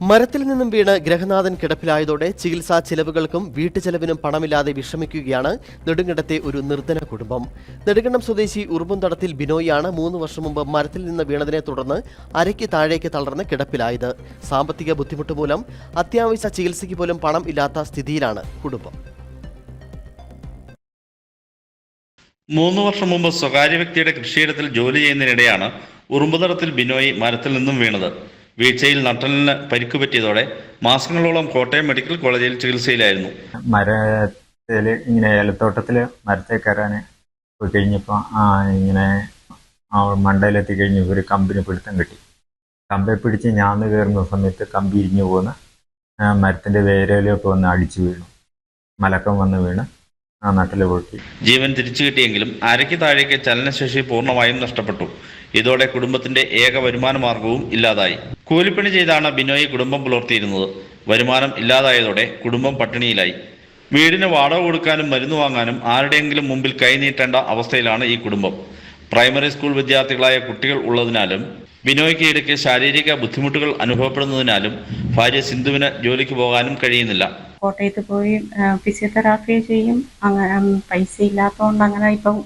മരത്തിൽ നിന്നും വീണ് ഗ്രഹനാഥൻ കിടപ്പിലായതോടെ ചികിത്സാ ചിലവുകൾക്കും വീട്ടുചെലവിനും പണമില്ലാതെ വിഷമിക്കുകയാണ് നെടുങ്കണ്ടത്തെ ഒരു നിർധന കുടുംബം. നെടുങ്കണ്ടം സ്വദേശി ഉറുമ്പുംതടത്തിൽ ബിനോയാണ് മൂന്ന് വർഷം മുമ്പ് മരത്തിൽ നിന്ന് വീണതിനെ തുടർന്ന് അരയ്ക്ക് താഴേക്ക് തളർന്ന് കിടപ്പിലായത്. സാമ്പത്തിക ബുദ്ധിമുട്ട് മൂലം അത്യാവശ്യ ചികിത്സയ്ക്ക് പോലും പണം ഇല്ലാത്ത സ്ഥിതിയിലാണ് കുടുംബം. മൂന്ന് വർഷം മുമ്പ് സ്വകാര്യ വ്യക്തിയുടെ കൃഷിയിടത്തിൽ ജോലി ചെയ്യുന്നതിനിടെയാണ് ഉറുമ്പുതടത്തിൽ ബിനോയി മരത്തിൽ നിന്നും വീണത്. വീഴ്ചയിൽ നട്ടലിന് പരിക്കുപറ്റിയതോടെ മാസങ്ങളോളം കോട്ടയം മെഡിക്കൽ കോളേജിൽ ചികിത്സയിലായിരുന്നു. മരത്തിൽ ഇങ്ങനെ ഏലത്തോട്ടത്തിൽ മരത്തെ കയറാൻ പോയി കഴിഞ്ഞപ്പോൾ ആ ഇങ്ങനെ മണ്ടയിലെത്തി കഴിഞ്ഞ് ഒരു കമ്പിന് പിടുത്തം കിട്ടി. കമ്പെ പിടിച്ച് ഞാൻ കയറുന്ന സമയത്ത് കമ്പി ഇരിഞ്ഞു പോകുന്ന മരത്തിന്റെ മരത്തിന്റെ വേരയിലേക്ക് വന്ന് അടിച്ചു വീണു. മലക്കം വന്ന് വീണ് ആ നട്ടിൽ പൊട്ടി. ജീവൻ തിരിച്ചു കിട്ടിയെങ്കിലും അരയ്ക്ക് താഴേക്ക് ചലനശേഷി പൂർണമായും നഷ്ടപ്പെട്ടു. ഇതോടെ കുടുംബത്തിന്റെ ഏക വരുമാന മാർഗവും ഇല്ലാതായി. കൂലിപ്പണി ചെയ്താണ് ബിനോയ് കുടുംബം പുലർത്തിയിരുന്നത്. വരുമാനം ഇല്ലാതായതോടെ കുടുംബം പട്ടിണിയിലായി. വീടിന് വാടക കൊടുക്കാനും മരുന്ന് വാങ്ങാനും ആരുടെയെങ്കിലും മുമ്പിൽ കൈനീട്ടേണ്ട അവസ്ഥയിലാണ് ഈ കുടുംബം. പ്രൈമറി സ്കൂൾ വിദ്യാർത്ഥികളായ കുട്ടികൾ ഉള്ളതിനാലും ബിനോയ്ക്ക് ഇടയ്ക്ക് ശാരീരിക ബുദ്ധിമുട്ടുകൾ അനുഭവപ്പെടുന്നതിനാലും ഭാര്യ സിന്ധുവിന് ജോലിക്ക് പോകാനും കഴിയുന്നില്ല. കോട്ടയത്ത് പോയി ഫിസിയോതെറാപ്പി ചെയ്യും. അങ്ങനെ പൈസ ഇല്ലാത്തതുകൊണ്ട് അങ്ങനെ ഇപ്പം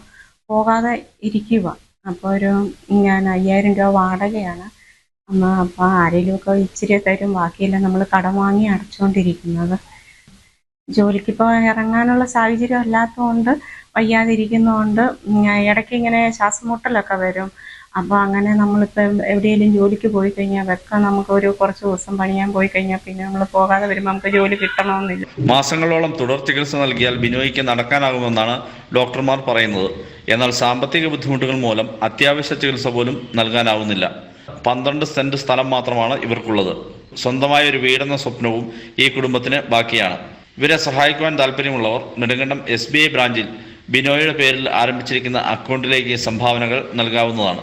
പോകാതെ ഇരിക്കുക അപ്പോൾ ഒരു ഞാൻ അയ്യായിരം രൂപ വാടകയാണ്. അമ്മ അപ്പോൾ ആരെങ്കിലുമൊക്കെ ഇച്ചിരി തരും. ബാക്കിയെല്ലാം നമ്മൾ കടം വാങ്ങി അടച്ചുകൊണ്ടിരിക്കുന്നത് ജോലിക്ക് ഇപ്പോൾ ഇറങ്ങാനുള്ള സാഹചര്യം അല്ലാത്തതുകൊണ്ട് വയ്യാതിരിക്കുന്നതുകൊണ്ട് ഇടയ്ക്ക് ഇങ്ങനെ ശ്വാസമുട്ടലൊക്കെ വരും. അപ്പോൾ അങ്ങനെ നമ്മളിപ്പം എവിടെയെങ്കിലും ജോലിക്ക് പോയി കഴിഞ്ഞാൽ വെക്ക നമുക്ക് ഒരു കുറച്ച് ദിവസം പണിയാൻ പോയി കഴിഞ്ഞാൽ പിന്നെ നമ്മൾ പോകാതെ വരുമ്പോൾ നമുക്ക് ജോലി കിട്ടണമെന്നില്ല മാസങ്ങളോളം തുടർ ചികിത്സ നൽകിയാൽ ബിനോയ്ക്ക് നടക്കാനാകുമെന്നാണ് ഡോക്ടർമാർ പറയുന്നത്. എന്നാൽ സാമ്പത്തിക ബുദ്ധിമുട്ടുകൾ മൂലം അത്യാവശ്യ ചികിത്സ പോലും നൽകാനാവുന്നില്ല. പന്ത്രണ്ട് സെന്റ് സ്ഥലം മാത്രമാണ് ഇവർക്കുള്ളത്. സ്വന്തമായ ഒരു വീടെന്ന സ്വപ്നവും ഈ കുടുംബത്തിന് ബാക്കിയാണ്. ഇവരെ സഹായിക്കുവാൻ താല്പര്യമുള്ളവർ നെടുങ്കണ്ടം എസ് ബി ഐ ബ്രാഞ്ചിൽ ബിനോയുടെ പേരിൽ ആരംഭിച്ചിരിക്കുന്ന അക്കൗണ്ടിലേക്ക് സംഭാവനകൾ നൽകാവുന്നതാണ്.